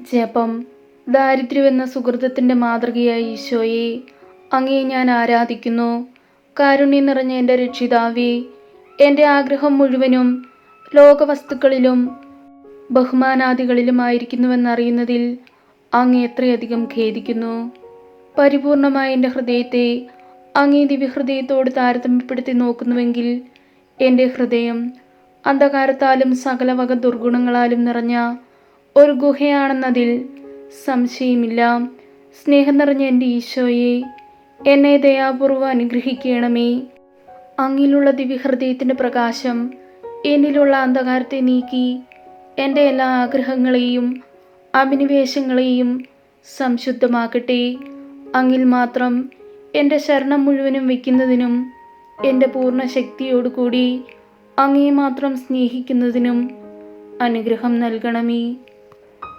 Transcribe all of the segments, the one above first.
ജപം ദാരിദ്ര്യമെന്ന സുഹൃത്തത്തിന്റെ മാതൃകയായ ഈശോയെ അങ്ങേ ഞാൻ ആരാധിക്കുന്നു. കാരുണ്യം നിറഞ്ഞ എന്റെ രക്ഷിതാവേ എന്റെ ആഗ്രഹം മുഴുവനും ലോകവസ്തുക്കളിലും ബഹുമാനാദികളിലുമായിരിക്കുന്നുവെന്നറിയുന്നതിൽ അങ്ങ് എത്രയധികം ഖേദിക്കുന്നു. പരിപൂർണമായ എന്റെ ഹൃദയത്തെ അങ്ങേ ദിവ്യഹൃദയത്തോട് താരതമ്യപ്പെടുത്തി നോക്കുന്നുവെങ്കിൽ എന്റെ ഹൃദയം അന്ധകാരത്താലും സകലവക ദുർഗുണങ്ങളാലും നിറഞ്ഞ ഒരു ഗുഹയാണെന്നതിൽ സംശയമില്ല. സ്നേഹം നിറഞ്ഞ എന്റെ ഈശോയെ എന്നെ ദയാപൂർവം അനുഗ്രഹിക്കണമേ. അങ്ങിലുള്ള ദിവ്യഹൃദയത്തിന്റെ പ്രകാശം എന്നിലുള്ള അന്ധകാരത്തെ നീക്കി എന്റെ എല്ലാ ആഗ്രഹങ്ങളെയും അഭിനിവേശങ്ങളെയും സംശുദ്ധമാക്കട്ടെ. അങ്ങിൽ മാത്രം എന്റെ ശരണം മുഴുവനും വയ്ക്കുന്നതിനും എന്റെ പൂർണ ശക്തിയോടുകൂടി അങ്ങേ മാത്രം സ്നേഹിക്കുന്നതിനും അനുഗ്രഹം നൽകണമേ.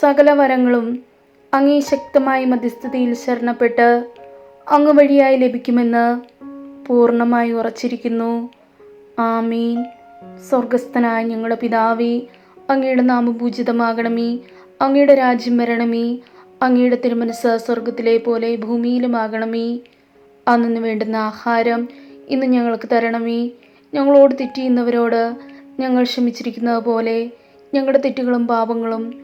സകല വരങ്ങളും അങ്ങേ ശക്തമായ മധ്യസ്ഥതയിൽ ശരണപ്പെട്ട് അങ്ങ് വഴിയായി ലഭിക്കുമെന്ന് പൂർണമായി ഉറച്ചിരിക്കുന്നു. ആമീൻ. സ്വർഗസ്ഥനായ ഞങ്ങളുടെ പിതാവേ അങ്ങയുടെ നാമപൂജിതമാകണമേ അങ്ങയുടെ രാജ്യം വരണമേ. അങ്ങയുടെ തിരുമനസ് സ്വർഗത്തിലെ പോലെ ഭൂമിയിലുമാകണമേ. അന്നു വേണ്ടുന്ന ആഹാരം ഇന്ന് ഞങ്ങൾക്ക് തരണമേ. ഞങ്ങളോട് തെറ്റിയുന്നവരോട് ഞങ്ങൾ ക്ഷമിച്ചിരിക്കുന്നത് പോലെ ഞങ്ങളുടെ തെറ്റുകളും പാപങ്ങളും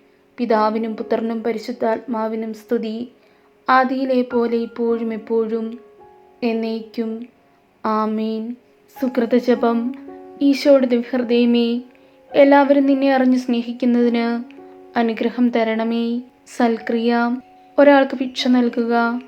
പിതാവിനും പുത്രനും പരിശുദ്ധാത്മാവിനും സ്തുതി. ആദിയിലെ പോലെ ഇപ്പോഴും എപ്പോഴും എന്നേക്കും. ആമീൻ. സുകൃത ജപം. ഈശോയുടെ ദിവ്യഹൃദയമേ എല്ലാവരും നിന്നെ അറിഞ്ഞു സ്നേഹിക്കുന്നതിന് അനുഗ്രഹം തരണമേ. സൽക്രിയ. ഒരാൾക്ക് ഭിക്ഷ നൽകുക.